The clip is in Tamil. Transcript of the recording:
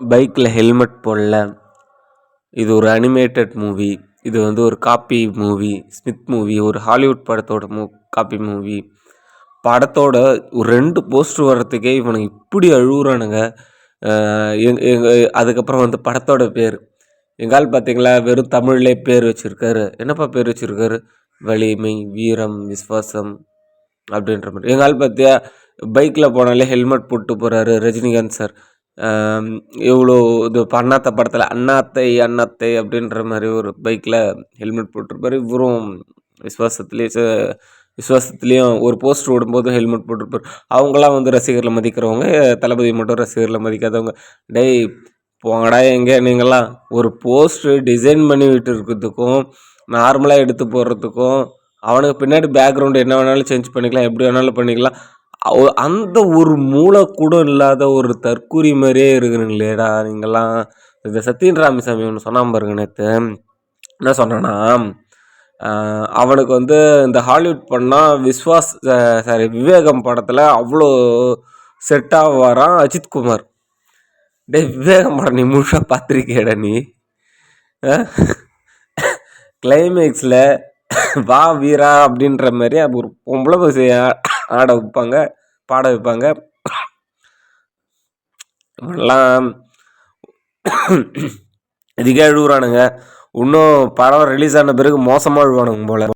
பைக்கில் ஹெல்மெட் போடல. இது ஒரு அனிமேட்டட் மூவி இது வந்து ஒரு copy movie Smith movie Hollywood Hollywood படத்தோட மூ காப்பி மூவி படத்தோட ஒரு ரெண்டு போஸ்டர் வர்றதுக்கே இவனுங்க இப்படி அழுகுறானுங்க எங் எங்க அதுக்கப்புறம் வந்து படத்தோட பேர். எங்கால் பார்த்தீங்களா? வெறும் தமிழ்லே பேர் வச்சுருக்காரு. என்னப்பா பேர் வச்சுருக்காரு? வலிமை வீரம் விஸ்வாசம் அப்படின்ற மாதிரி. எங்கள் பார்த்தியா? பைக்கில் போனாலே ஹெல்மெட் போட்டு போகிறாரு ரஜினிகாந்த் சார். இவ்வளோ இது அண்ணாத்த படத்தில் அண்ணாத்தை அண்ணாத்தை அப்படின்ற மாதிரி ஒரு பைக்கில் ஹெல்மெட் போட்டிருப்பாரு. இவரும் விஸ்வாசத்துலேயே விஸ்வாசத்துலேயும் ஒரு போஸ்டர் ஓடும்போது ஹெல்மெட் போட்டிருப்பாரு. அவங்களாம் வந்து ரசிகர்களை மதிக்கிறவங்க தளபதி மட்டும் ரசிகர்களை மதிக்காதவங்க. டேய் போங்கடா எங்கே நீங்களாம் ஒரு போஸ்டர் டிசைன் பண்ணி விட்டு இருக்கிறதுக்கும் நார்மலாக எடுத்து போடுறதுக்கும் அவனுக்கு பின்னாடி பேக்ரவுண்டு என்ன வேணாலும் சேஞ்ச் பண்ணிக்கலாம் எப்படி வேணாலும் பண்ணிக்கலாம். அந்த ஒரு மூளை கூட இல்லாத ஒரு தற்கூரி மாதிரியே இருக்கிறீங்களேடா நீங்கள்லாம் இந்த சத்யன் ராமசாமி ஒன்று சொன்னான் பாருங்க நேற்று என்ன சொன்னான்னா அவனுக்கு வந்து இந்த ஹாலிவுட் பண்ணால் விஸ்வாஸ் சாரி விவேகம் படத்தில் அவ்வளோ செட்டாக வரான் அஜித் குமார். டே விவேகம் படம் நீ முழுசாக பார்த்துருக்கேடா நீ. கிளைமேக்ஸில் வா வீரா அப்படின்ற மாதிரி ஒரு பொம்பளை பசி ஆட வைப்பாங்க பாட வைப்பாங்க. இவெல்லாம் இதுக்கே அழுகுறானுங்க. இன்னும் படம் ரிலீஸ் ஆன பிறகு மோசமாக அழுவானுங்க போல்.